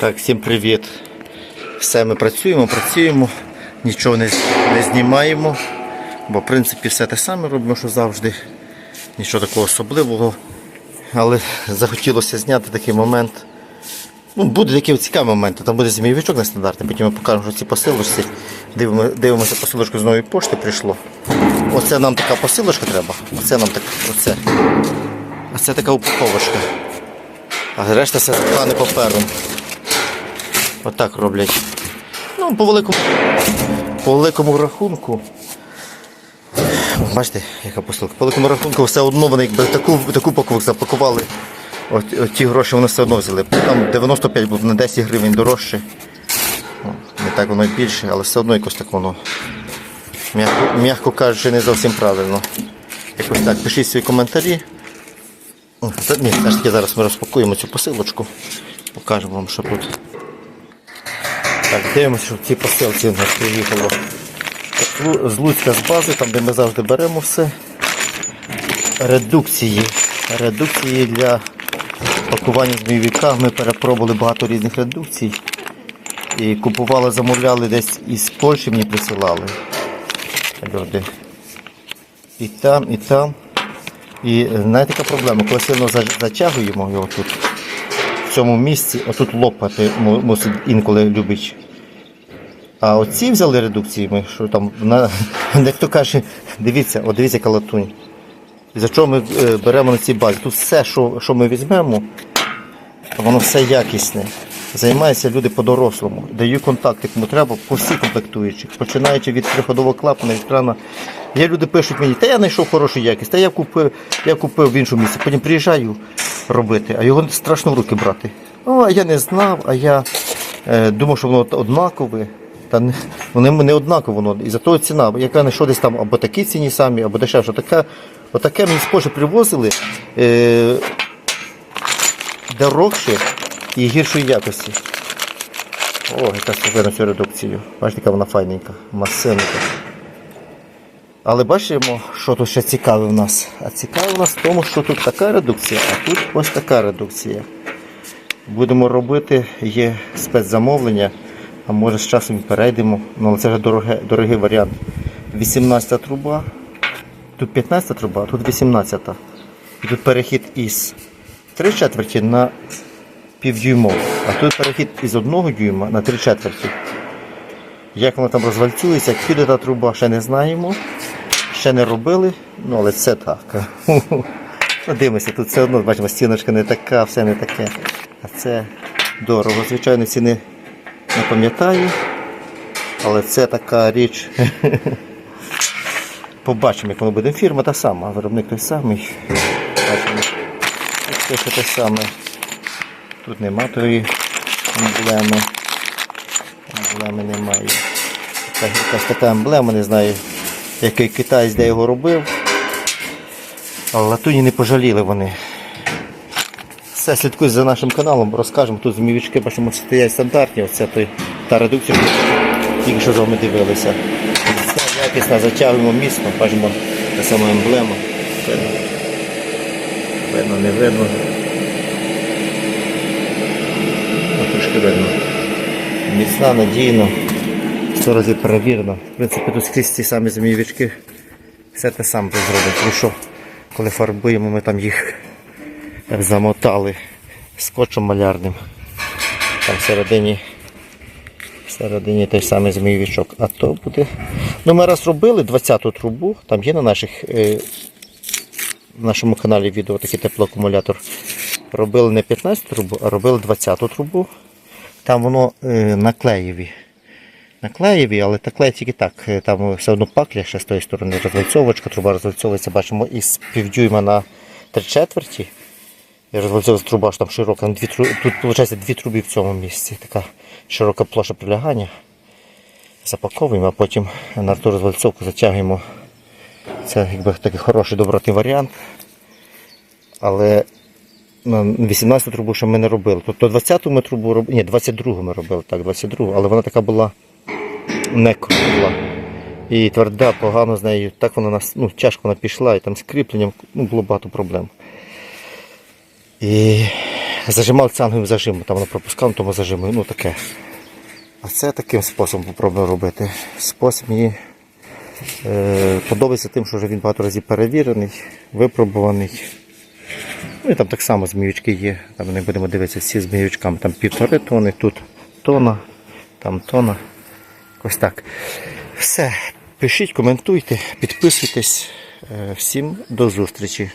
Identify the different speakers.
Speaker 1: Так, всім привіт. Все ми працюємо, працюємо, нічого не, не знімаємо, бо в принципі все те саме робимо, що завжди. Нічого такого особливого. Але захотілося зняти такий момент. Ну, буде такий цікавий момент. Там буде змійовичок нестандартний, потім ми покажемо, що ці посилочці. Дивимо, дивимося посилочку з нової пошти прийшло. Оце нам така посилочка треба. Оце нам так. Оце. А це така упаковочка. А решта все запхане папером. Отак роблять. Ну, по великому, по великому рахунку. Бачите, яка посилка. По великому рахунку все одно вони якби таку, таку паковку запакували. От, от ті гроші вони все одно взяли. Там 95 було на 10 гривень дорожче. Не так воно й більше, але все одно якось так воно. М'яко, м'яко кажучи, не зовсім правильно. Якось так, пишіть свої коментарі. Ні, зараз ми розпакуємо цю посилочку. Покажемо вам, що тут. Так, дивимося, що в цій посилці у нас приїхало з Лу- з Луцька з бази, там де ми завжди беремо все. Редукції. Редукції для пакування змійовика. Ми перепробували багато різних редукцій. І купували, замовляли десь із Польщі мені присилали. Люди. І там, і там. І е, знаєте, яка проблема? Коли сильно затягуємо його тут, цьому місці, отут лопати мусить інколи любить. А оці взяли редукції, що там, на, дехто каже, дивіться, от дивіться яка латунь. За чого ми е, беремо на цій базі? Тут все, що, що ми візьмемо, воно все якісне. Займаються люди по-дорослому. Даю контакти, кому треба, по всіх комплектуючих. Починаючи від приходового клапана, від крана. Є люди пишуть мені, та я знайшов хорошу якість, та я купив, я купив в іншому місці. Потім приїжджаю робити, а його страшно в руки брати. А я не знав, а я е, думав, що воно однакове. Та не, вони не однаково воно. І за того ціна, яка не десь там або такі ціні самі, або дешевше. Така, отаке мені Польщі привозили. Е, дорогше і гіршої якості. О, яка слухає цю редукцію. Бачите, яка вона файненька, масивненька. Але бачимо, що тут ще цікаве в нас. А цікаве в нас в тому, що тут така редукція, а тут ось така редукція. Будемо робити, є спецзамовлення, а може з часом перейдемо. Ну, але це вже дороге, дорогий варіант. 18 труба, тут 15 труба, а тут 18. І тут перехід із 3 четверті на півдюймов, а тут перехід із 1 дюйма на 3 четверті. Як воно там розвальцюється, як піде та труба, ще не знаємо. Ще не робили, ну але це так. Дивимося, тут все одно, бачимо, стіночка не така, все не таке. А це дорого. Звичайно, ціни не пам'ятаю. Але це така річ. Побачимо, як воно буде. Фірма та сама, виробник той самий. Бачимо. Це ще те саме. Тут нема тої емблеми. Емблеми немає. Якась така емблема, не знаю, який китаєць де його робив. Але латуні не пожаліли вони. Все, слідкуй за нашим каналом, розкажемо. Тут змівічки бачимо, стоять стандартні. Оце той, та редукція, тільки що з вами дивилися. Все якісно, затягуємо міцно, бачимо та сама емблема. Видно, видно не видно. Ну, трошки видно. Міцна, надійно, сто разів перевірено. В принципі, тут скрізь ті самі змійовички. Все те саме зробить. Тому що коли фарбуємо, ми там їх замотали скотчем малярним. Там всередині, всередині той самий змійовичок. А то буде. Ну, ми раз робили 20-ту трубу, там є на наших. Е... Нашому каналі відео такий теплоакумулятор. Робили не 15 трубу, а робили 20 трубу. Там воно е, на клеєві. На клеєві, але та клей тільки так. е, Там все одно пакля ще з тої сторони розвальцовочка, труба розвальцовується, бачимо, із півдюйма на три четверті. Розвальцовується труба, що там широка. Дві, тут виходить дві труби в цьому місці. Така широка площа прилягання. Запаковуємо, а потім на ту розвальцовку затягуємо. Це якби такий хороший добротний варіант. Але на 18 трубу ще ми не робили. Тобто 20-ту ми трубу робили, ні, 22 ми робили, так, 22, але вона така була не кругла. І тверда, погано з нею. Так вона ну, тяжко вона пішла, і там з кріпленням ну, було багато проблем. І зажимав цанговим зажимом, там воно пропускав, тому зажиму, ну таке. А це таким способом попробую робити. Спосіб мені е, подобається тим, що вже він багато разів перевірений, випробуваний. Ну і там так само зміючки є. Там не будемо дивитися всі зміючками. Там півтори тони, тут тона, там тона. Ось так. Все. Пишіть, коментуйте, підписуйтесь. Е, Всім до зустрічі.